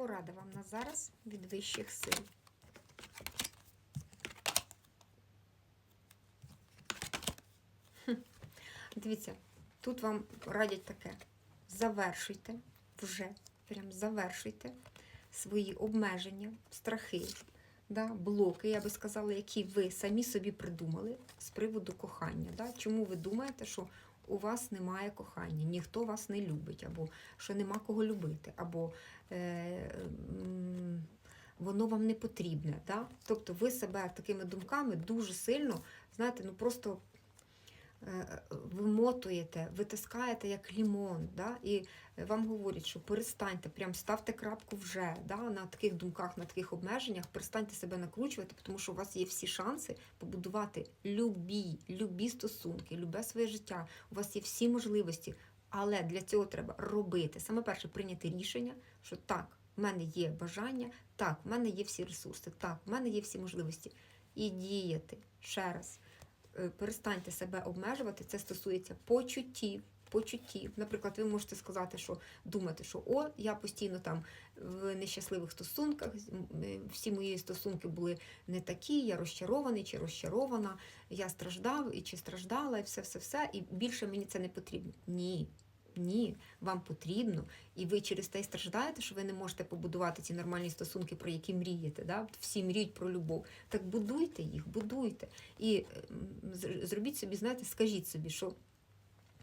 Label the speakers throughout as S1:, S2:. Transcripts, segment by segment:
S1: Порада вам на зараз від вищих сил. Дивіться, тут вам радять таке: завершуйте вже, прям завершуйте свої обмеження, страхи, да, блоки, я би сказала, які ви самі собі придумали з приводу кохання. Да? Чому ви думаєте, що у вас немає кохання, ніхто вас не любить, або що нема кого любити, або е, воно вам не потрібне. Да? Тобто ви себе такими думками дуже сильно, знаєте, ну просто вимотуєте, витискаєте як лімон, да? і вам говорять, що перестаньте, прям ставте крапку вже да? на таких думках, на таких обмеженнях, перестаньте себе накручувати, тому що у вас є всі шанси побудувати любі, любі стосунки, любе своє життя. У вас є всі можливості, але для цього треба робити. Саме перше прийняти рішення, що так, в мене є бажання, так, в мене є всі ресурси, так, в мене є всі можливості. І діяти ще раз. Е, Перестаньте себе обмежувати. Це стосується почуттів. Почуттів. Наприклад, ви можете сказати, що думати, що о, я постійно там в нещасливих стосунках, е, всі мої стосунки були не такі, я розчарований чи розчарована, я страждав і чи страждала, і все, все, все, і більше мені це не потрібно. Ні. Ні, вам потрібно, і ви через те й страждаєте, що ви не можете побудувати ці нормальні стосунки, про які мрієте. Да? Всі мріють про любов. Так будуйте їх, будуйте. І зробіть собі, знаєте, скажіть собі, що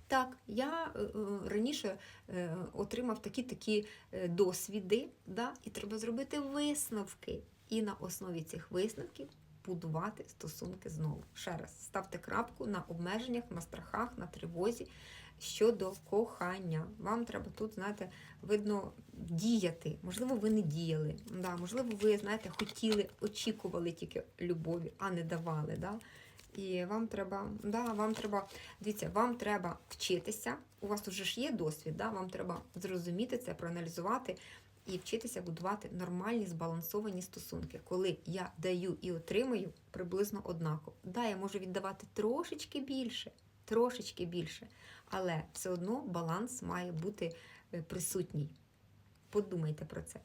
S1: так, я е, е, раніше е, отримав такі-такі досвіди, да? і треба зробити висновки. І на основі цих висновків будувати стосунки знову. Ще раз, ставте крапку на обмеженнях, на страхах, на тривозі щодо кохання. Вам треба тут, знаєте, видно, діяти. Можливо, ви не діяли. Да? Можливо, ви, знаєте, хотіли, очікували тільки любові, а не давали. Да? І вам треба, да, вам треба, дивіться, вам треба вчитися. У вас вже ж є досвід, да? вам треба зрозуміти це, проаналізувати і вчитися будувати нормальні збалансовані стосунки, коли я даю і отримую приблизно однаково. Да, я можу віддавати трошечки більше, трошечки більше, але все одно баланс має бути е, присутній. Подумайте про це.